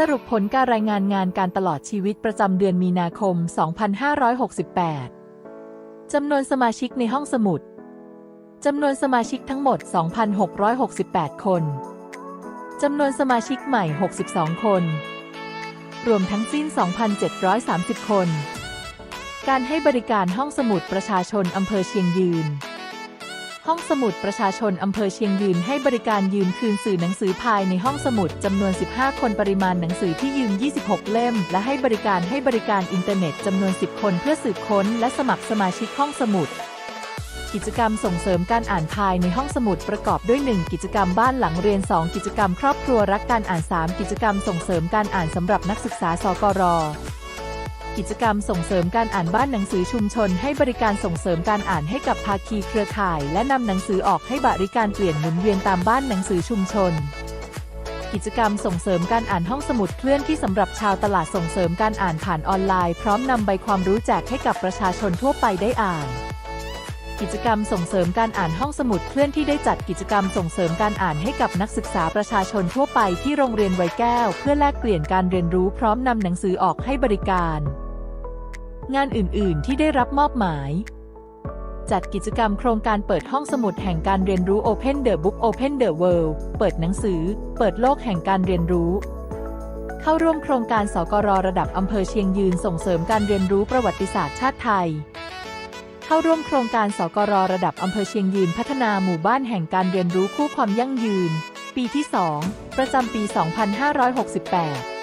สรุปผลการรายงานงานการตลอดชีวิตประจำเดือนมีนาคม 2568 จำนวนสมาชิกในห้องสมุด จำนวนสมาชิกทั้งหมด 2,668 คน จำนวนสมาชิกใหม่ 62 คน รวมทั้งสิ้น 2,730 คน การให้บริการห้องสมุดประชาชนอำเภอเชียงยืน ห้องสมุดประชาชนอำเภอเชียงยืนให้บริการยืมคืนสื่อหนังสือภายในห้องสมุดจำนวน 15 คนปริมาณหนังสือที่ยืม 26 เล่ม และให้บริการให้บริการอินเทอร์เน็ตจำนวน 10 คนเพื่อสืบค้น และสมัครสมาชิกห้องสมุด กิจกรรมส่งเสริมการอ่านภายในห้องสมุดประกอบด้วย 1 กิจกรรมบ้านหลังเรียน 2 กิจกรรมครอบครัวรักการอ่าน 3 กิจกรรมส่งเสริมการอ่านสำหรับนักศึกษาสกร กิจกรรมส่งเสริมการอ่านบ้านหนังสือชุมชน ให้บริการส่งเสริมการอ่านให้กับภาคีเครือข่าย และนำหนังสือออกให้บริการเปลี่ยนหมุนเวียนตามบ้านหนังสือชุมชน กิจกรรมส่งเสริมการอ่านห้องสมุดเคลื่อนที่สำหรับชาวตลาดส่งเสริมการอ่านผ่านออนไลน์ พร้อมนำใบความรู้แจกให้กับประชาชนทั่วไปได้อ่านกิจกรรมส่งเสริมการอ่านห้องสมุดเคลื่อนที่ได้จัดกิจกรรมส่งเสริมการอ่านให้กับนักศึกษาประชาชนทั่วไปที่โรงเรียนไวแก้ว เพื่อแลกเปลี่ยนการเรียนรู้พร้อมนำหนังสือออกให้บริการ งานอื่น ๆ ที่ได้รับมอบหมาย จัดกิจกรรมโครงการเปิดห้องสมุดแห่งการเรียนรู้ Open the Book Open the World เปิดหนังสือ เปิดโลกแห่งการเรียนรู้ เข้าร่วมโครงการสกรระดับอำเภอเชียงยืนส่งเสริมการเรียนรู้ประวัติศาสตร์ชาติไทยเข้าร่วมโครงการสกรระดับอำเภอเชียงยืนพัฒนาหมู่บ้านแห่งการเรียนรู้คู่ความยั่งยืน ปีที่ 2 ประจำปี 2568